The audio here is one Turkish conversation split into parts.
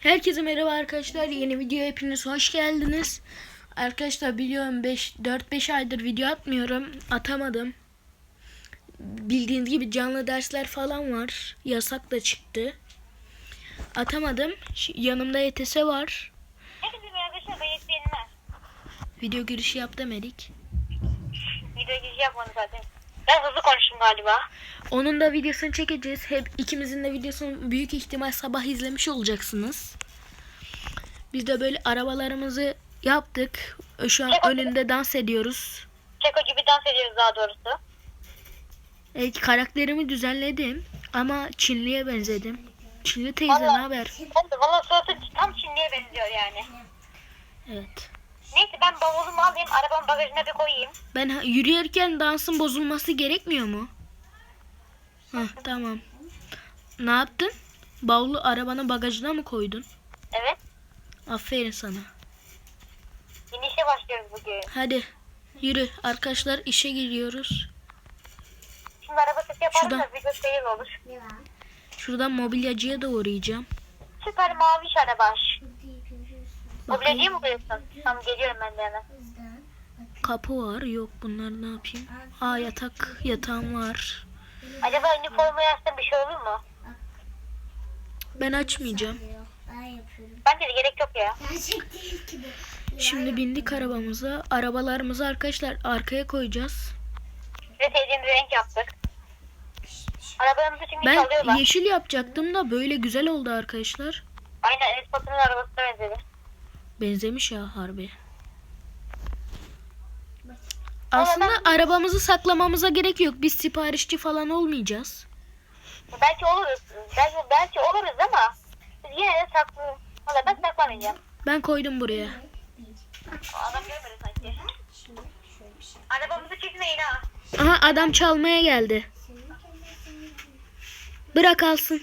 Herkese merhaba arkadaşlar. Yeni videoya hepiniz hoş geldiniz. Arkadaşlar biliyorum 5 4-5 aydır video atmıyorum. Atamadım. Bildiğiniz gibi canlı dersler falan var. Yasak da çıktı. Atamadım. Yanımda YTS var. Yetki Yenilmez. Video girişi yap demedik. Video girişi yapmadım zaten. Ben hızlı konuştum galiba. Onun da videosunu çekeceğiz. Hep ikimizin de videosunu büyük ihtimal sabah izlemiş olacaksınız. Biz de böyle arabalarımızı yaptık. Şu an önünde dans ediyoruz. Keko gibi dans ediyoruz daha doğrusu. Evet karakterimi düzenledim ama Çinli'ye benzedim. Çinli teyze ne haber? Valla suratı tam Çinli'ye benziyor yani. Evet. Ben bavulumu alayım arabanın bagajına bir koyayım. Ben yürüyorken dansın bozulması gerekmiyor mu? Hah tamam. Ne yaptın? Bavulu arabanın bagajına mı koydun? Evet. Aferin sana. Yeni işe başlıyoruz bugün. Hadi yürü arkadaşlar işe giriyoruz. Şimdi araba sesi yaparım Şuradan. da video seyir olur. Şuradan mobilyacıya da uğrayacağım. Süper maviş araba. Mı koyuyorsun? Tamam geliyorum ben de hemen. Kapı var. Yok bunları ne yapayım? Aa yatak. Yatağım var. Acaba üniforma yazsam bir şey olur mu? Ben açmayacağım. Bence de gerek yok ya. Şimdi bindik arabamıza. Arabalarımızı arkadaşlar arkaya koyacağız. Ve sevdiğimiz renk yaptık. Arabalarımızı şimdi Ben çalıyorlar. yeşil yapacaktım da böyle güzel oldu arkadaşlar. Aynen Enes Batur'un arabasına benzedi. Benzemiş ya harbi. Aslında arabamızı saklamamıza gerek yok. Biz siparişçi falan olmayacağız. Belki oluruz. Belki, belki oluruz ama biz yine de saklı. Valla ben saklamayacağım. Ben koydum buraya. Adam görmedi sanki. Şimdi şöyle bir şey. Arabamızı çizmeyin ha. Aha adam çalmaya geldi. Bırak alsın.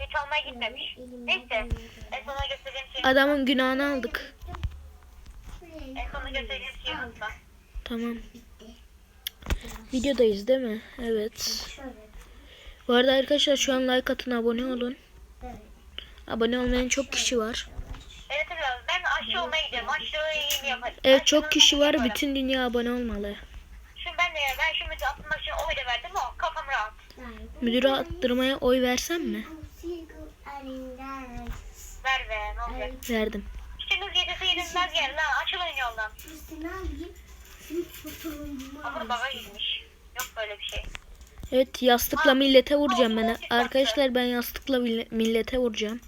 Hiç almaya gitmemiş. Neyse. Adamın günahını aldık. Tamam. Videodayız değil mi? Evet. Bu arada arkadaşlar şu an like atın abone olun. Abone olmayan çok kişi var. Evet ben aşçı olmaya gidiyorum. Aşçılığı iyi yaparım? Evet çok kişi var. Bütün dünya abone olmalı. Şimdi ben de ben müdür atmak için oy da verdim o kafam rahat. Müdüre attırmaya oy versem mi? Ver be ne olacak. Verdim. İşiniz yedisi yenilmez gel lan açılın yoldan. Ama baba gitmiş. Yok böyle bir şey. Evet yastıkla millete vuracağım ben. Arkadaşlar ben yastıkla mille- millete vuracağım.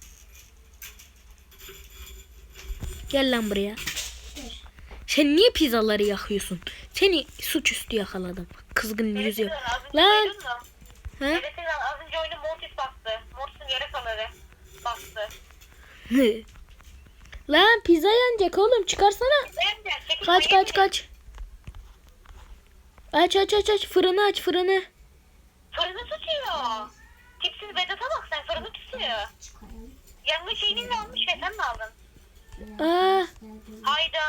Gel lan buraya. Sen niye pizzaları yakıyorsun? Seni suçüstü yakaladım. Kızgın yüzü yok. Lan. He? Evet az önce oyunu Mortis bastı. Lan pizza yanacak oğlum çıkarsana. Kaç kaç kaç. Aç aç aç aç fırını aç fırını. Fırını tutuyor. Tipsiz Vedat'a bak sen fırını tutuyor. Yanma şeyini mi almış ve sen mi aldın? Aa, Hayda.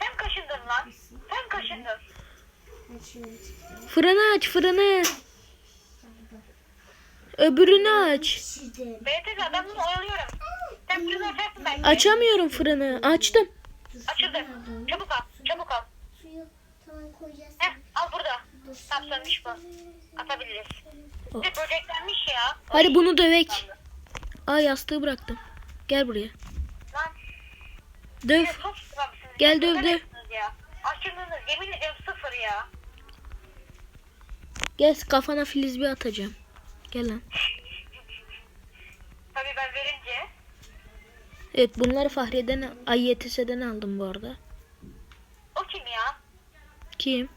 Sen kaşındın lan. Sen kaşındın. fırını aç fırını. Öbürünü aç. Beğenmeyecek adamını oyalıyorum. Sen fırını açarsın belki. Açamıyorum fırını. Açtım. Açıldı. Çabuk al. Çabuk al. Heh al burada. Sapsanmış bu. Atabiliriz. Oh. Bir böceklenmiş ya. Hadi bunu dövek. Aa yastığı bıraktım. Gel buraya. Lan. Döv. Gel döv, döv. Açılığınız yemin ediyorum sıfır ya. Gel kafana filiz bir atacağım. Gel lan. Tabii ben verince. Evet bunları Fahriye'den ay YTS'den aldım bu arada. O kim ya? Kim?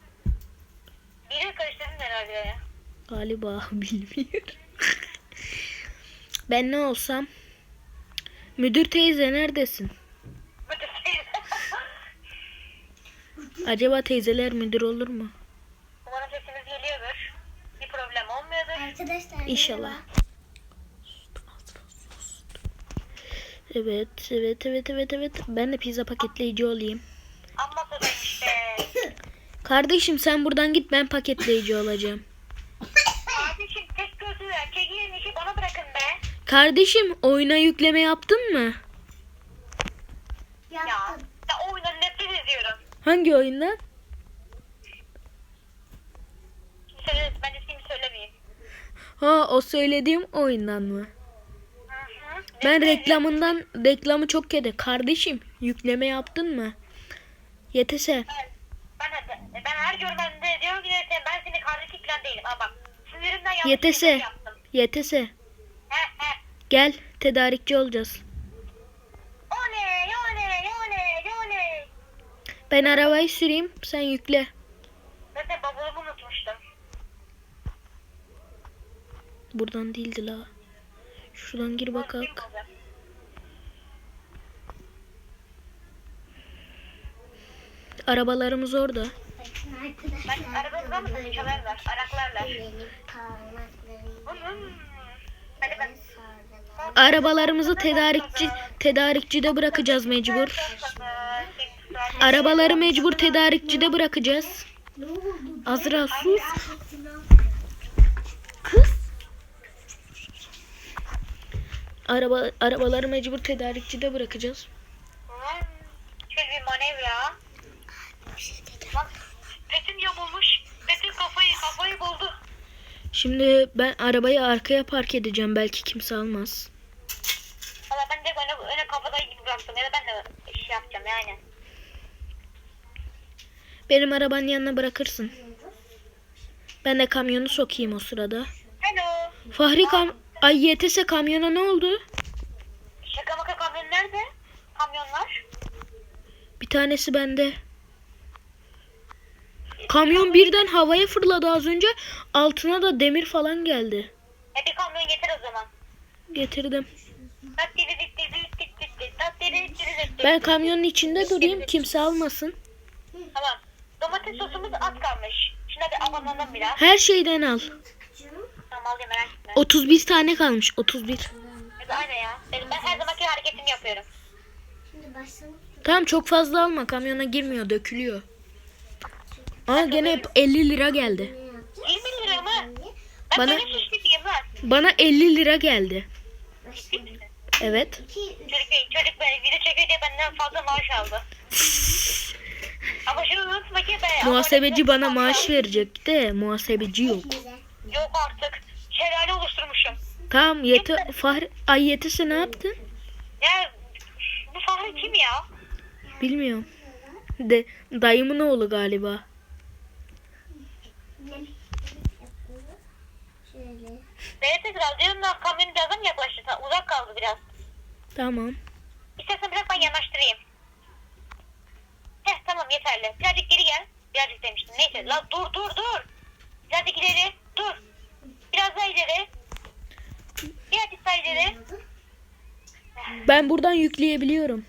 Biri karıştırdın herhalde ya. Galiba bilmiyorum. ben ne olsam? Müdür teyze neredesin? Bütün şey- Acaba teyzeler müdür olur mu? Umarım sesimiz geliyordur. Bir problem olmuyordur. Arkadaşlar İnşallah. Evet, evet, evet, evet, evet. Ben de pizza paketleyici olayım. Amma sodaymış be. Kardeşim sen buradan git ben paketleyici olacağım. Kardeşim tek gözü erkeğin işi bana bırakın be. Kardeşim oyuna yükleme yaptın mı? Ya. Yaptım. Ya o oyundan nefret ediyorum. Hangi ismini söylemeyeyim. Ha o söylediğim oyundan mı? Ben reklamından reklamı çok kedi. Kardeşim yükleme yaptın mı? Yetese. Ben, ben, ben her görmende diyorum ki ben senin kardeşin falan değilim. Ama bak sinirimden yanlış Yetese. yaptım. Yetese. He he. Gel tedarikçi olacağız. Oley oley oley oley. Ben arabayı süreyim sen yükle. Zaten bavulumu unutmuştum. Buradan değildi la. Şuradan gir bakak. Arabalarımız orada. Bak arabada mı da çalarlar, araklarlar. Arabalarımızı tedarikçi tedarikçide bırakacağız mecbur. Arabaları mecbur tedarikçide bırakacağız. Azra sus. Araba arabaları mecbur tedarikçide bırakacağız. Bir manevra. Bak. Betim yamulmuş. Betim kafayı kafayı buldu. Şimdi ben arabayı arkaya park edeceğim. Belki kimse almaz. Valla ben de öne, öne kafadayı gibi bıraktım. Ya da ben de iş yapacağım yani. Benim arabanın yanına bırakırsın. Ben de kamyonu sokayım o sırada. Hello. Fahri kam Ay YTS kamyona ne oldu? Şaka maka kamyon nerede? Kamyonlar. Bir tanesi bende. Kamyon birden havaya fırladı az önce. Altına da demir falan geldi. E bir kamyon getir o zaman. Getirdim. Ben kamyonun içinde durayım. Kimse almasın. Tamam. Domates sosumuz az kalmış. Şuna bir abanalım biraz. Her şeyden al. Tamam alayım merak etme. 31 tane kalmış. 31. Evet, aynen ya. Ben, ben her zamanki hareketimi yapıyorum. Şimdi başlamak Tamam çok fazla alma. Kamyona girmiyor. Dökülüyor. Aa gene hep 50 lira geldi. ne yapacağız? 20 lira mı? Ben Bana- böyle lan. Bana 50 lira geldi. Evet. 2, 3. Çocuk, çocuk ben video çekiyor diye benden fazla maaş aldı. Ama şunu unutma ki ben... Muhasebeci bana maaş verecek de muhasebeci yok. Yok artık. Şelale oluşturmuşum. Tamam yete Fahri ay yetese ne yaptın? Ya bu Fahri kim ya? Bilmiyorum. De dayımın oğlu galiba. Neyse kral diyorum da birazdan mı yaklaştı? Uzak kaldı biraz. Tamam. İstersen biraz ben yanaştırayım. Heh tamam yeterli. Birazcık geri gel. Birazcık demiştim. Neyse la dur dur dur. Birazcık ileri. Dur. Biraz daha ileri. Birazcık daha ileri. Ben buradan yükleyebiliyorum.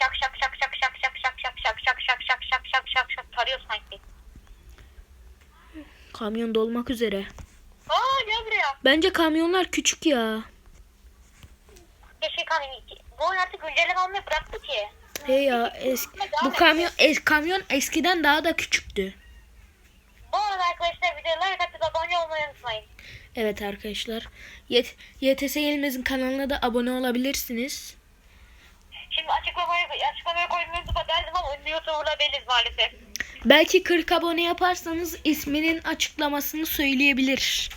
Şak şak şak şak şak şak şak şak şak şak şak şak şak şak şak şak tarıyor sanki. Kamyon dolmak üzere. Aa gel buraya. Bence kamyonlar küçük ya. Keşke kamyon. Bu oyun artık güncelleme almayı bıraktı ki. Hey ya eski bu kamyon es, kamyon eskiden daha da küçüktü. Bu arada arkadaşlar videoya like atıp abone olmayı unutmayın. Evet arkadaşlar. Yet YTS Yelmez'in kanalına da abone olabilirsiniz. Şimdi açıklamaya, açıklamaya unutma derdim ama ünlü YouTuber'la değiliz maalesef. Belki 40 abone yaparsanız isminin açıklamasını söyleyebilir.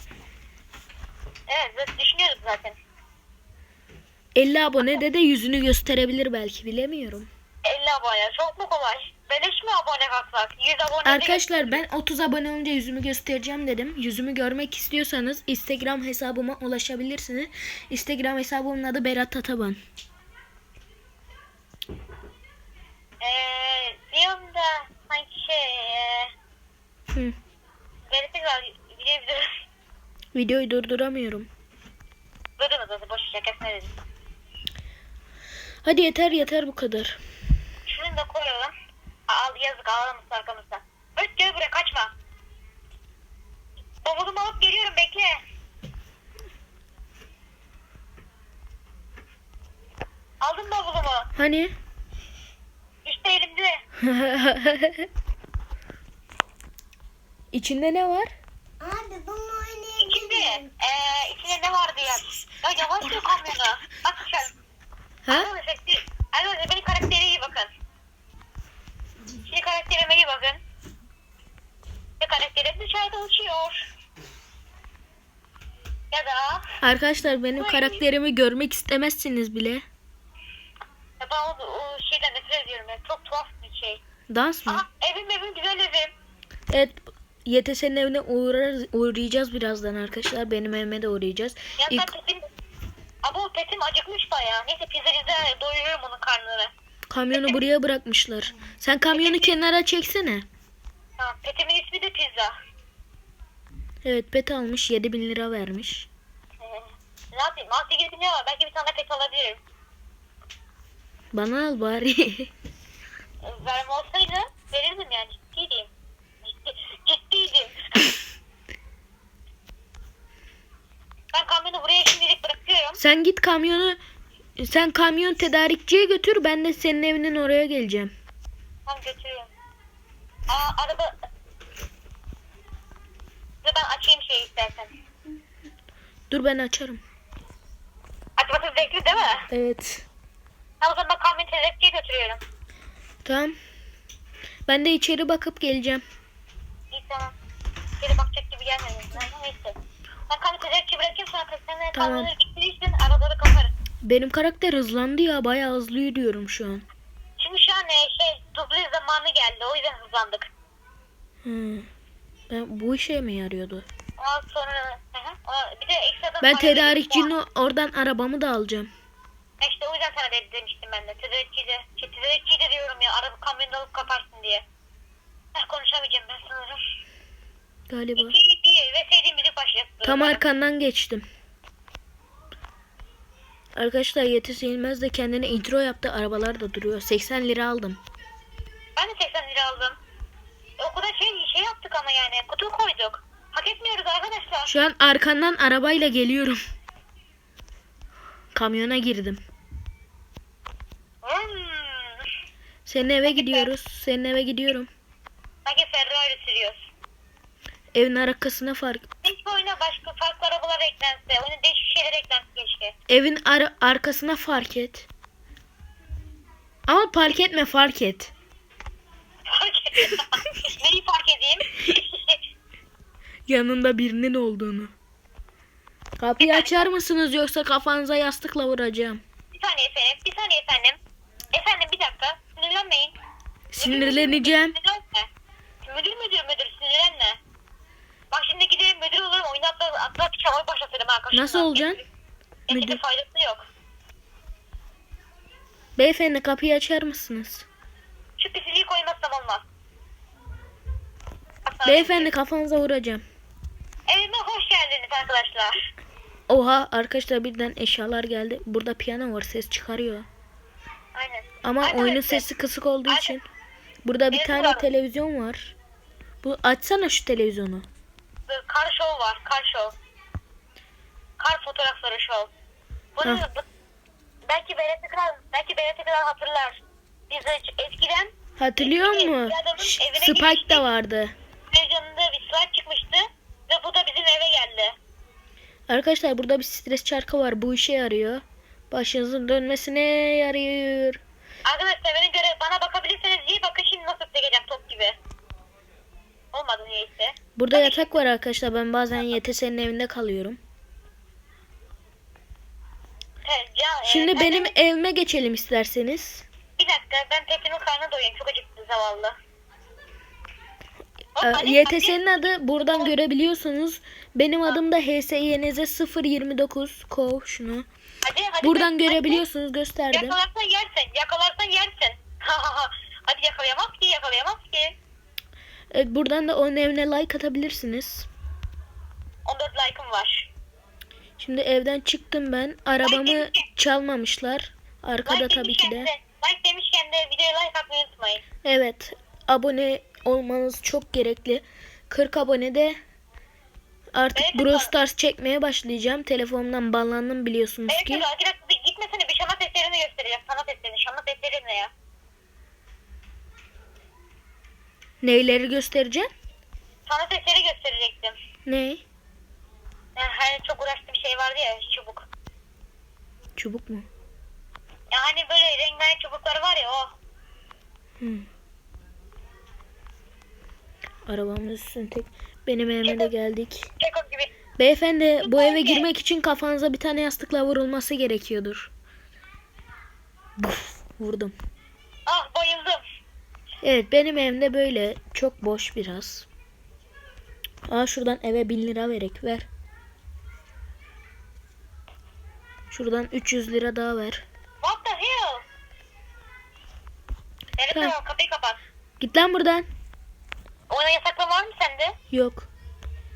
Evet düşünüyoruz zaten. 50 abone de yüzünü gösterebilir belki bilemiyorum. 50 abone çok mu kolay? Beleş mi abone kalksak? 100 abone. Arkadaşlar ben 30 abone olunca yüzümü göstereceğim dedim. Yüzümü görmek istiyorsanız Instagram hesabıma ulaşabilirsiniz. Instagram hesabımın adı Berat Ataban. Ee, diyorum da sanki şey... E, Hı. beni tekrar. Videoyu durduramıyorum. Duydunuz hadi boş şakasına dedim. Hadi yeter yeter bu kadar. Şunu da koyalım. Al yazık ağlamasın arkamızda. Öt gel buraya kaçma. Bavulumu alıp geliyorum bekle. Aldım bavulumu. Hani? İşte elimde. İçinde ne var? Abi bunu İçinde. oynayabilirim. Ee, içinde ne vardı ya? Ya yavaş sür kamyonu. Bak sen. Ha? Arkadaşlar, arkadaşlar benim karakterime iyi bakın. Ve karakterim dışarıda uçuyor. Ya da Arkadaşlar benim karakterimi görmek istemezsiniz bile. ya ben o, o şeyden nefret ediyorum ya. Çok tuhaf bir şey. Dans mı? Aha evim evim güzel evim. Evet. YTS'nin evine uğrar, uğrayacağız birazdan arkadaşlar. Benim evime de uğrayacağız. Ya İlk petim... Ama o petim acıkmış bayağı. Neyse pizzanızda doyururum onun karnını. Kamyonu buraya bırakmışlar. Sen kamyonu kenara çeksene. Ha, petimin ismi de pizza. Evet pet almış 7000 lira vermiş. Ee, ne yapayım? 18 bin lira var. Belki bir tane pet alabilirim. Bana al bari. Verme olsaydı verirdim yani. Ciddiydim. Ciddi, ciddiydim. ben kamyonu buraya şimdilik bırakıyorum. sen git kamyonu sen kamyon tedarikçiye götür ben de senin evinin oraya geleceğim. Tamam götürüyorum. Aa araba... Dur ben açayım şeyi istersen. Dur ben açarım. Açması zevkli değil mi? Evet. Tamam o zaman ben kamyonu tedarikçiye götürüyorum. Tamam. Ben de içeri bakıp geleceğim. İyi tamam. Geri bakacak gibi gelmedi. Neyse. Ben kamyonu tedarikçiye bırakayım sonra de Tamam. kamyonu getirirsin arabaları kaparız. Benim karakter hızlandı ya bayağı hızlı yürüyorum şu an. Şimdi şu an e, şey duble zamanı geldi. O yüzden hızlandık. Hı. Ben bu işe mi yarıyordu? Ondan sonra hı hı. Bir de ekstradan Ben para tedarikçinin o- oradan arabamı da alacağım. İşte o yüzden sana dedi demiştim ben de. Tedarikçi de. Şey, tedarikçi de diyorum ya. Araba kamyonu alıp kaparsın diye. Heh, konuşamayacağım ben sanırım. Galiba. İki, bir ve sevdiğim müzik başlasın. Tam arkandan geçtim. Arkadaşlar Yetis Yılmaz da kendine intro yaptı. Arabalar da duruyor. 80 lira aldım. Ben de 80 lira aldım. E, o kadar şey, şey yaptık ama yani. Kutu koyduk. Hak etmiyoruz arkadaşlar. Şu an arkandan arabayla geliyorum. Kamyona girdim. Hmm. Senin eve gidiyoruz. Senin eve gidiyorum. Sanki Ferrari sürüyoruz. Evin arkasına fark. Keşke oyuna başka farklı arabalar eklense. Oyuna değişik şeyler eklense keşke. Evin ar- arkasına fark et. Ama park etme fark et. Fark edeyim. Neyi fark edeyim? Yanında birinin olduğunu. Kapıyı açar mısınız yoksa kafanıza yastıkla vuracağım. bir saniye efendim. Bir saniye efendim. Efendim bir dakika. Sinirlenmeyin. Sinirleneceğim. Sinirlenme. Müdür müdür müdür sinirlenme. Bak giderim müdür olurum oyunu atla, atla çalmayı başlatırım ha. kaşınma. Nasıl olacaksın? Müdür. faydası yok. Beyefendi kapıyı açar mısınız? Şu pisliği koymazsam olmaz. Beyefendi kafanıza vuracağım. Evime hoş geldiniz arkadaşlar. Oha arkadaşlar birden eşyalar geldi. Burada piyano var ses çıkarıyor. Aynen. Ama Arkadaşlar, oyunun sesi kısık olduğu için. Burada bir Evet, tane televizyon var. Bu açsana şu televizyonu. Kar show var. Kar show. Kar fotoğrafları show. Bunu belki Berat Kral, belki Berat Kral hatırlar. Biz eskiden Hatırlıyor Eski musun? bir adamın Ş- evine Spike gitmiştik. de vardı. televizyonunda bir slide çıkmıştı ve bu da bizim eve geldi. Arkadaşlar burada bir stres çarkı var. Bu işe yarıyor. Başınızın dönmesine yarıyor. Arkadaşlar bana göre bana bakabilirseniz iyi bakın şimdi nasıl çekeceğim top gibi. Olmadı niyeyse. Burada yatak var arkadaşlar. Ben bazen YTS'nin evinde kalıyorum. E, Şimdi ben- benim evime geçelim isterseniz. Bir dakika ben Pepe'nin karnına doyayım çok acıktı zavallı. Ee, YTS'nin adı buradan görebiliyorsunuz. Benim adım da HSYNZ 029. Kov şunu. hadi, hadi, Buradan hadi, görebiliyorsunuz gösterdim. Yakalarsan yersin, yakalarsan yersin. hadi yakalayamaz ki, yakalayamaz ki. Evet, buradan da onun evine like atabilirsiniz. 14 like'ım var. Şimdi evden çıktım ben. Arabamı çalmamışlar. Arkada like tabii ki de. Like demişken de videoya like atmayı unutmayın. Evet. Abone olmanız çok gerekli. 40 abonede artık Evet, Brawl. Stars çekmeye başlayacağım. Telefonumdan banlandım biliyorsunuz Evet, ki. evet, gitmesene bir şamat eserini göstereceğim. Sanat eserini, şamat eseri ne ya? Neyleri göstereceğim? Sanat eseri gösterecektim. Ne? Yani hani çok uğraştığım şey vardı ya, çubuk. Çubuk mu? Yani böyle rengarenk çubukları var ya o. Hı. Arabamın üstüne tek. Benim evime de geldik. Keko gibi. Beyefendi bu eve girmek için kafanıza bir tane yastıkla vurulması gerekiyordur. Buf, vurdum. Evet benim evimde böyle çok boş biraz. Aa şuradan eve 1000 lira verek ver. Şuradan 300 lira daha ver. What the hell? Evet Tamam. tamam kapıyı kapat. Git lan buradan. Oyuna yasaklama var mı sende? Yok.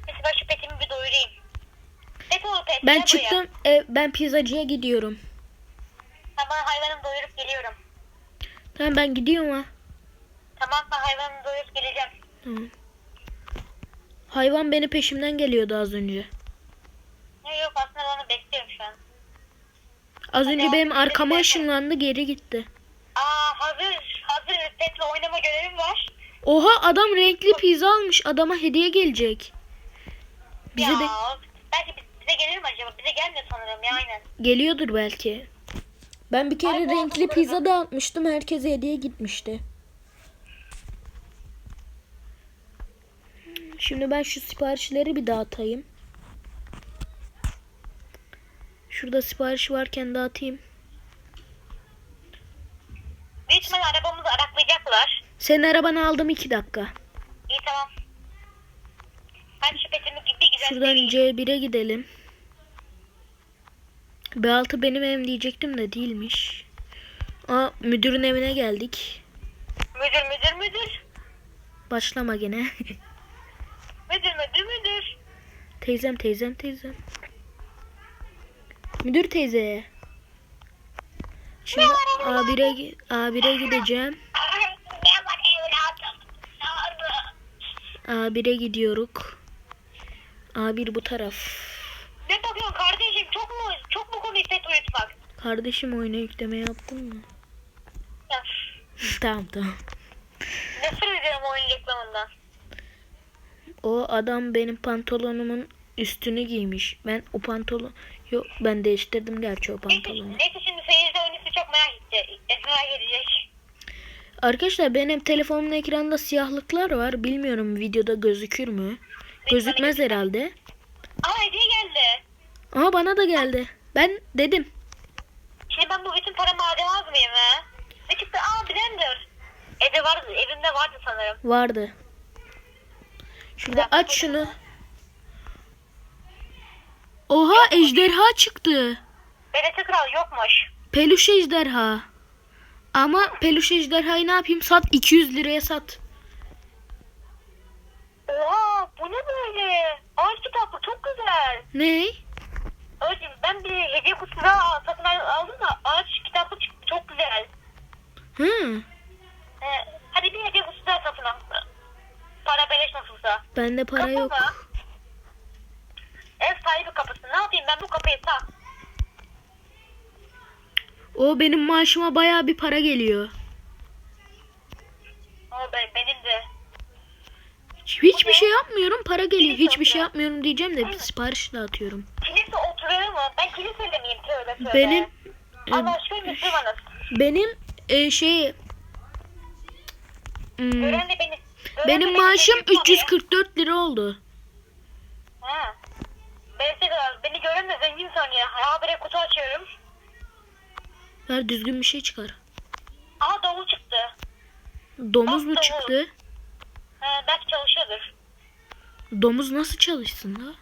Neyse ben şu petimi bir doyurayım. Pet olur pet. Ben gel buraya. çıktım. Ev, ben pizzacıya gidiyorum. Tamam hayvanımı doyurup geliyorum. Tamam ben gidiyorum ha. Tamam ben hayvanımı doyurup geleceğim. Tamam. Hayvan beni peşimden geliyordu az önce. Yok yok aslında onu bekliyorum şu an. Az önce Hadi benim abi, arkama gidelim. ışınlandı geri gitti. Aa hazır hazır petle oynama görevim var. Oha adam renkli pizza almış. Adama hediye gelecek. Bize ya, de Belki biz- bize gelir mi acaba? Bize gelmiyor sanırım ya aynen. geliyordur belki. Ben bir kere Ay, renkli pizza dağıtmıştım. Herkese hediye gitmişti. Şimdi ben şu siparişleri bir dağıtayım. Şurada sipariş varken dağıtayım. Büyük ihtimalle arabamızı araklayacaklar. Senin arabanı aldım 2 dakika. İyi tamam. Ben şu petimi bir güzel Şuradan seveyim. C1'e gidelim. B6 benim evim diyecektim de değilmiş. Aa müdürün evine geldik. Müdür müdür müdür. Başlama gene. Müdür müdür müdür. teyzem teyzem teyzem. Müdür teyze. Şimdi A1'e gi- A1'e gideceğim. Ne var evladım? Ne oldu? A1'e gidiyoruz. A1 bu taraf. Ne bakıyorsun kardeşim? Çok mu çok mu komik set uyutmak? Kardeşim oyuna yükleme yaptın mı? Tamam tamam. nefret ediyorum oyun reklamından. O adam benim pantolonumun üstünü giymiş. Ben o pantolon... Yok ben değiştirdim gerçi o pantolonu. neyse şimdi seyirci oyunu çok merak edecek. Merak edecek. Arkadaşlar benim telefonumun ekranında siyahlıklar var. Bilmiyorum videoda gözükür mü? Gözükmez herhalde. Aa hediye geldi. Ama bana da geldi. Ben dedim. Şimdi ben bu bütün paramı harcamaz mıyım he? Ne çıktı? Aa blender. Evde vardı, evimde vardı sanırım. Vardı. Şurada aç şunu. Oha ejderha çıktı. Belete kral yokmuş. Peluş ejderha. Ama peluş ejderhayı ne yapayım? Sat 200 liraya sat. Oha bu ne böyle? Ağaç kitaplı çok güzel. Ne? Evet, ben bir hediye kutusu daha satın al- aldım da ağaç kitaplı çıktı çok güzel. Hı. Ee, hadi bir hediye kutusu daha satın al. Para beleş nasılsa. Bende para Kapı yok. mı? Ev sahibi kapısı. Ne yapayım ben bu kapıyı sağ. O benim maaşıma baya bir para geliyor. O ben, benim de. Hiçbir şey yapmıyorum para geliyor. Hiçbir şey yapmıyorum diyeceğim de sipariş dağıtıyorum. Kilise oturuyor mu? Ben kilisede miyim? Tövbe tövbe. Benim Allah aşkına Müslümanız. benim e, şey hmm, Gören de beni. Benim beni maaşım sevgili sanıyor. 344 lira oldu. Ha. Beni gören de zengin sanıyor. Habire kutu açıyorum. Ver düzgün bir şey çıkar. Aha davul çıktı. Domuz mu çıktı? Ha, belki çalışıyordur. Domuz nasıl çalışsın da?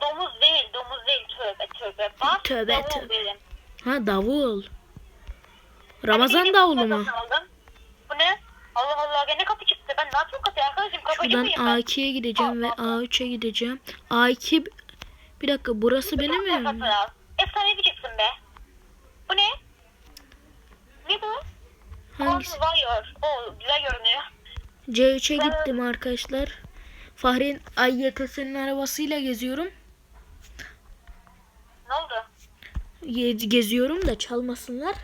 Domuz değil, domuz değil. Tövbe tövbe. Bak, Tövbe, davul tövbe. dedim. Ha davul. Ramazan benim davulu mu? aldım. Bu ne? Allah Allah gene kapı çıktı. Ben ne yapıyorum kapıyı arkadaşım? Kapıcı Şuradan mıyım ben? A2'ye gideceğim ve A3'e gideceğim. A2 bir dakika burası benim Kapı evim. al. Efsane çıksın be. Bu ne? Ne bu? Hangisi? Warrior. O güzel görünüyor. C3'e gittim arkadaşlar. Fahri'nin AYT'sinin arabasıyla geziyorum. Ne oldu? Ge- geziyorum da çalmasınlar.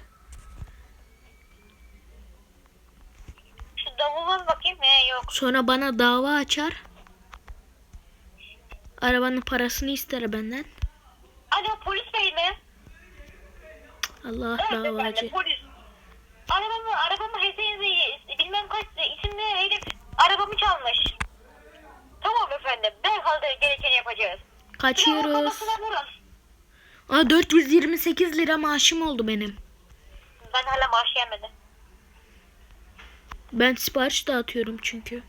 Şu davula bakayım. He yok. Sonra bana dava açar. Arabanın parasını ister benden. Alo polis bey mi? Allah Evet efendim, davacı. polis. Arabamı, arabamı HSY'yi bilmem kaç isimli herif arabamı çalmış. Tamam efendim. Derhal de gerekeni yapacağız. Kaçıyoruz. Aa 428 lira maaşım oldu benim. Ben hala maaş yemedim. Ben sipariş dağıtıyorum çünkü.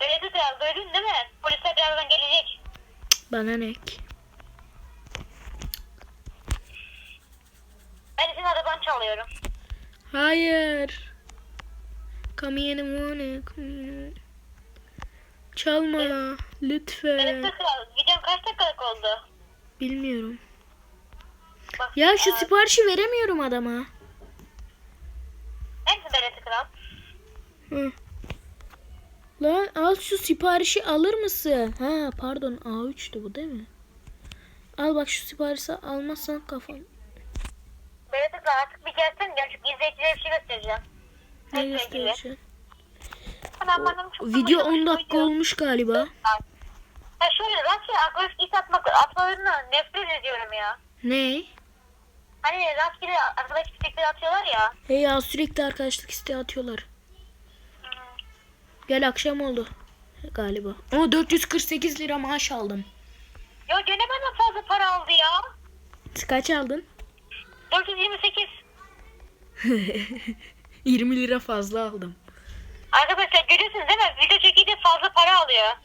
Öyle de duydun değil mi? Polisler birazdan gelecek. Bana ne ki? Ben senin arabanı çalıyorum. Hayır. Come here in the morning, come here. Çalma Evet lütfen. kral. Videom kaç dakikalık oldu? Bilmiyorum. Bak, Ya şu aa, siparişi veremiyorum adama. Hangisi Berat kral? Hı. Lan al şu siparişi alır mısın? Ha pardon A3'tü bu değil mi? Al bak şu siparişi almazsan kafam. Berat kral artık bir gelsin ya. Çünkü izleyicilere bir şey göstereceğim. Ne bana çok Video hoşuma 10 dakika gidiyor. olmuş galiba. Ya şöyle rastgele agresif it atmak, atmalarını nefret ediyorum ya. Ne? Hani rastgele arkadaş istekleri atıyorlar ya. He ya sürekli arkadaşlık isteği atıyorlar. Gel akşam oldu galiba. Ama 448 lira maaş aldım. Ya gene bana fazla para aldı ya. Kaç aldın? 428. 20 lira fazla aldım. Arkadaşlar görüyorsunuz değil mi? Video çekildiğinde fazla para alıyor.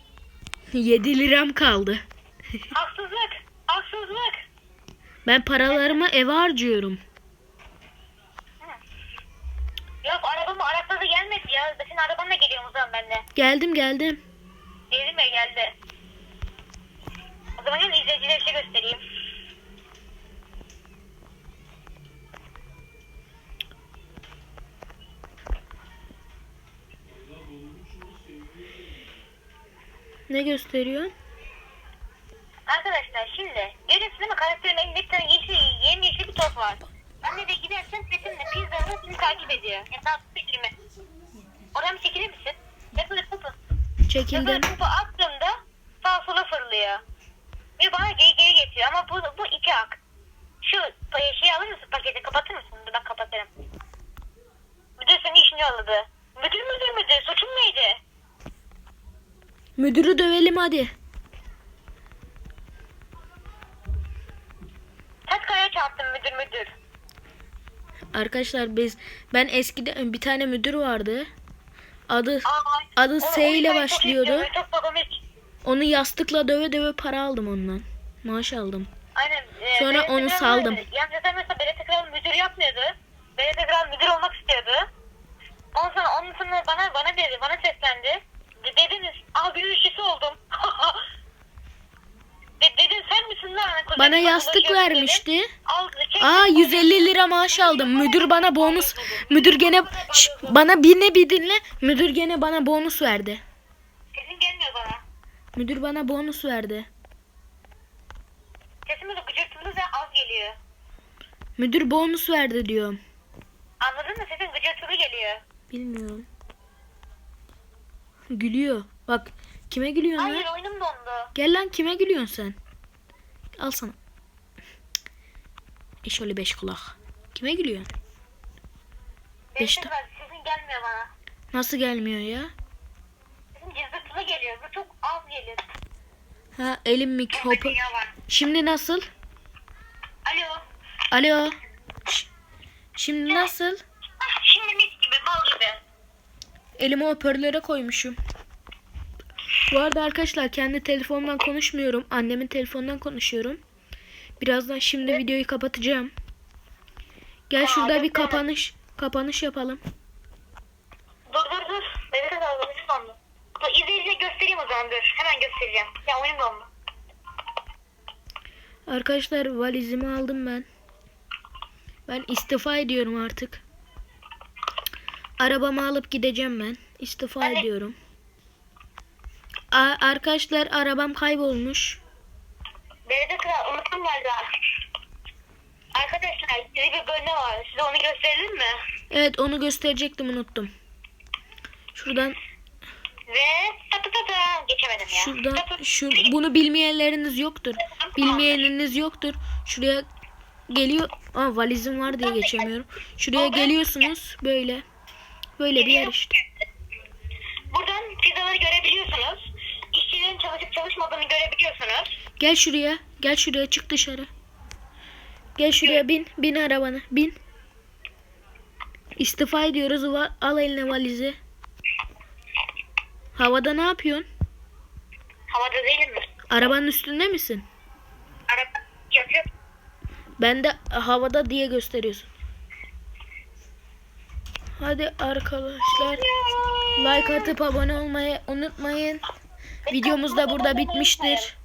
7 liram kaldı. Haksızlık. Haksızlık. Ben paralarımı eve harcıyorum. Yok arabamı arakladı gelmedi ya. Senin arabanla geliyorum o zaman ben de. Geldim geldim. Geldim ya geldi. O zaman gel izleyicilere bir şey göstereyim. Ne gösteriyor? Arkadaşlar şimdi görüyorsunuz değil mi karakterin elinde bir tane yeşil, yemyeşil bir top var. Anne de gidersen sesinle pizzanı seni takip ediyor. Daha fikrimi. Oradan bir çekilir misin? Böyle topu. Çekildim. böyle topu attığımda sağa sola fırlıyor. Ve bana geri geri getiriyor ama bu, bu iki hak. Şu şeyi alır mısın paketi kapatır mısın? Dur ben kapatırım. Müdür senin işini yolladı. Müdür müdür müdür suçun neydi? Müdürü dövelim hadi. Arkadaşlar biz ben eskide bir tane müdür vardı. Adı Aa, Adı S ile başlıyordu. onu yastıkla döve döve para aldım ondan. Maaş aldım. Aynen. E, Sonra onu saldım. Yalnız mesela Berat Ekral müdür yapmıyordu. Berat Ekral müdür olmak istiyordu. Ondan sonra onun sonra bana bana dedi, bana seslendi. De- dediniz, abi işçisi oldum. De, dedin sen misin lan? Kuzenim Bana yastık ulaşıyor dedi. Aa 150 lira maaş aldım. Müdür bana bonus müdür gene Şş, bana bir ne bir dinle. Müdür gene bana bonus verdi. Sesin gelmiyor bana. Müdür bana bonus verdi. Sesim böyle gıcırtılı ve az geliyor. Müdür bonus verdi diyorum. Anladın mı? Sesin gıcırtılı geliyor. Bilmiyorum. Gülüyor. Bak kime gülüyorsun Hayır lan? oyunum dondu. Gel lan kime gülüyorsun sen? Al sana. Eşoli beş kulak. Kime gülüyorsun? Beş İşte. Sesin gelmiyor bana. Nasıl gelmiyor ya? Sesin cızırtılı geliyor. Bu çok az geliyor. Ha elim mik Çok hopu. dünya var. Şimdi nasıl? Alo. Alo. Ş- Şimdi nasıl? Ah, Şimdi mis gibi bal gibi. Elimi hoparlöre koymuşum. Bu arada arkadaşlar kendi telefondan konuşmuyorum. Annemin telefonundan konuşuyorum. Birazdan şimdi videoyu kapatacağım. Gel şurada bir kapanış kapanış yapalım. Dur dur dur. Beni de dalga oyunum dondu. Dur izleyiciye göstereyim o zaman dur. Hemen göstereceğim. Ya oyunum dondu. Arkadaşlar valizimi aldım ben. Ben istifa ediyorum artık. Arabamı alıp gideceğim ben. İstifa de- ediyorum. A- arkadaşlar arabam kaybolmuş. Beni de kral unuttum galiba. Arkadaşlar size bir bölme var. Size onu gösterelim mi? Evet onu gösterecektim unuttum. Şuradan Ve tatı tatı. Geçemedim ya. şuradan Tatı- şu bunu bilmeyenleriniz yoktur. Bilmeyeniniz yoktur. Şuraya geliyor. Aa valizim var diye geçemiyorum. Şuraya geliyorsunuz böyle. Böyle bir yer işte. Buradan pizzaları görebiliyorsunuz. İşçilerin çalışıp çalışmadığını görebiliyorsunuz. Gel şuraya. Gel şuraya çık dışarı. Gel şuraya bin. Bin arabanı. Bin. İstifa ediyoruz. Al eline valizi. Havada ne yapıyorsun? Havada değilim mi? Arabanın üstünde misin? Araba yapıyor. Ben de havada diye gösteriyorsun. Hadi arkadaşlar like atıp abone olmayı unutmayın. Videomuz da burada bitmiştir.